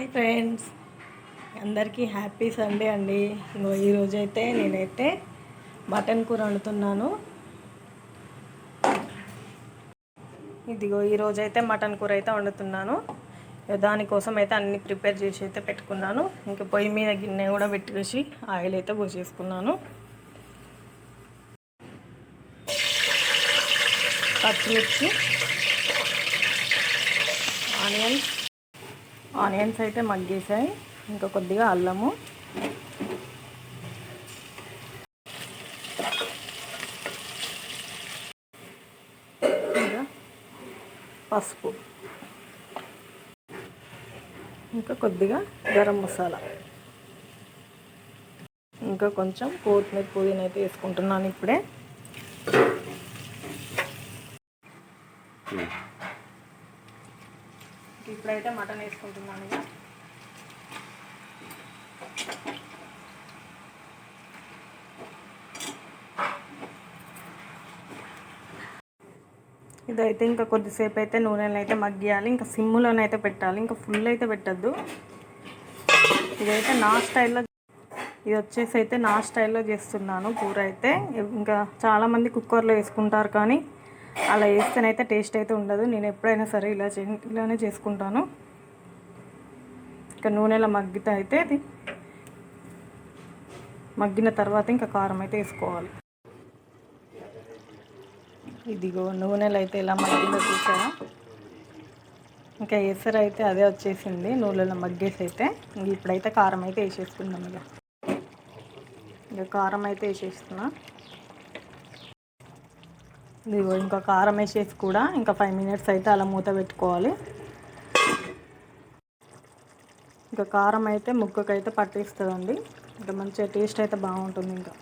Hi friends. అందరికీ happy Sunday అండి. ఇంకో ఈరోజు అయితే నేనైతే మటన్ కూర వండుతున్నాను. ఇదిగో ఈరోజు అయితే మటన్ కూర అయితే వండుతున్నాను. దానికోసం అయితే అన్ని ప్రిపేర్ చేసి అయితే పెట్టుకున్నాను. ఇంకా పొయ్యి మీద గిన్నె కూడా పెట్టేసి ఆయిల్ అయితే పోసేసుకున్నాను. పచ్చిమిర్చి ఆనియన్స్ ఆనియన్స్ అయితే మగ్గేసాయి. ఇంకా కొద్దిగా అల్లము. ఇంకా పసుపు. ఇంకా కొద్దిగా గరం మసాలా. ఇంకా కొంచెం కొత్తిమీర పుదీనా అయితే వేసుకుంటున్నాను ఇప్పుడే. ఇప్పుడైతే మటన్ వేసుకుంటున్నాను ఇక. ఇదైతే ఇంకా కొద్దిసేపు అయితే నూనెలో అయితే మగ్గియాలి. ఇంకా సిమ్ములోనైతే పెట్టాలి. ఇంకా ఫుల్ అయితే పెట్టద్దు. ఇదైతే నా స్టైల్లో ఇది వచ్చేసి అయితే నా స్టైల్లో చేస్తున్నాను. కూర అయితే. ఇంకా చాలామంది కుక్కర్లో వేసుకుంటారు కానీ అలా వేస్తేనైతే టేస్ట్ అయితే ఉండదు. నేను ఎప్పుడైనా సరే ఇలా చే ఇలానే చేసుకుంటాను. ఇంకా నూనెలో మగ్గితే అయితే అది మగ్గిన తర్వాత ఇంకా కారం అయితే వేసుకోవాలి. ఇదిగో నూనెలు అయితే ఇలా మగ్గిందో చూసారా? ఇంకా ఎసరు అయితే అదే వచ్చేసింది. నూనెలో మగ్గేసి అయితే ఇంక ఇప్పుడైతే కారం అయితే వేసేసుకుందాం ఇక. ఇక కారం అయితే వేసేస్తున్నా. ఇదిగో ఇంకా కారం వేసేసి కూడా ఇంకా ఫైవ్ మినిట్స్ అయితే అలా మూత పెట్టుకోవాలి. ఇంకా కారం అయితే ముక్కకైతే పట్టిస్తుందండి. ఇంకా మంచిగా టేస్ట్ అయితే బాగుంటుంది ఇంకా.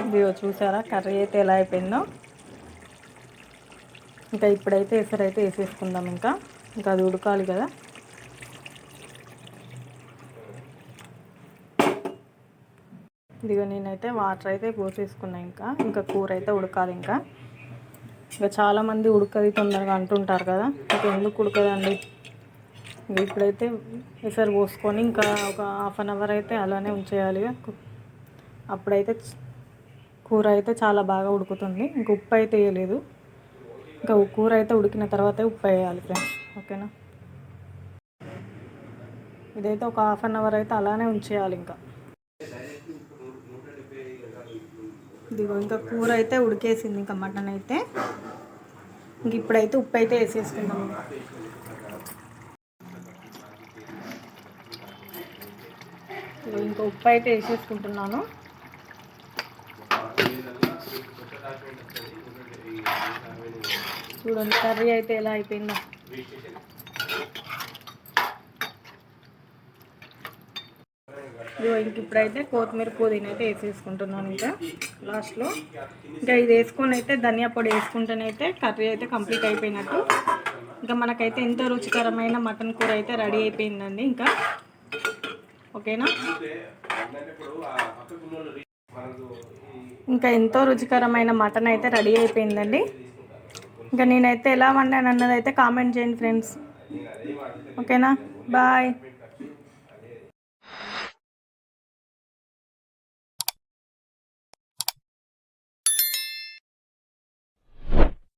ఇదిగో చూసారా కర్రీ అయితే ఎలా అయిపోయిందో. ఇంకా ఇప్పుడైతే ఎసరైతే అయితే వేసేసుకుందాం ఇంకా. ఇంకా అది ఉడకాలి కదా. ఇదిగో నేనైతే వాటర్ అయితే పోసేసుకున్నా ఇంకా. ఇంకా కూర అయితే ఉడకాలి ఇంకా. ఇంకా చాలామంది ఉడకది తొందరగా అంటుంటారు కదా. ఇంకా ఎందుకు ఉడకదండి? ఇంకా ఇప్పుడైతే ఎసరు పోసుకొని ఇంకా ఒక హాఫ్ అన్ అవర్ అయితే అలానే ఉంచేయాలి. అప్పుడైతే కూర అయితే చాలా బాగా ఉడుకుతుంది. ఇంకా ఉప్పు అయితే వేయలేదు. ఇంకా కూర అయితే ఉడికిన తర్వాత ఉప్పు వేయాలి ఫ్రెండ్స్ ఓకేనా? ఇదైతే ఒక హాఫ్ అన్ అవర్ అయితే అలానే ఉంచేయాలి ఇంకా. ఇదిగో ఇంకా కూర అయితే ఉడికేసింది ఇంకా మటన్ అయితే. ఇంక ఇప్పుడైతే ఉప్పు అయితే వేసేసుకుందాం. ఇంకా ఉప్పు అయితే వేసేసుకుంటున్నాను. చూడండి కర్రీ అయితే ఎలా అయిపోయిందో. ఇంక ఇప్పుడైతే కొత్తిమీర పుదీనా అయితే వేసేసుకుంటున్నాను ఇంకా. లాస్ట్లో ఇంకా ఇది వేసుకొని అయితే ధనియా పొడి వేసుకుంటేనైతే కర్రీ అయితే కంప్లీట్ అయిపోయినట్టు. ఇంకా మనకైతే ఎంతో రుచికరమైన మటన్ కూర అయితే రెడీ అయిపోయిందండి ఇంకా. ఓకేనా? ఇంకా ఎంతో రుచికరమైన మటన్ అయితే రెడీ అయిపోయిందండి. ఇంకా నేనైతే ఎలా వండాను అన్నది అయితే కామెంట్ చేయండి ఫ్రెండ్స్. ఓకేనా? బాయ్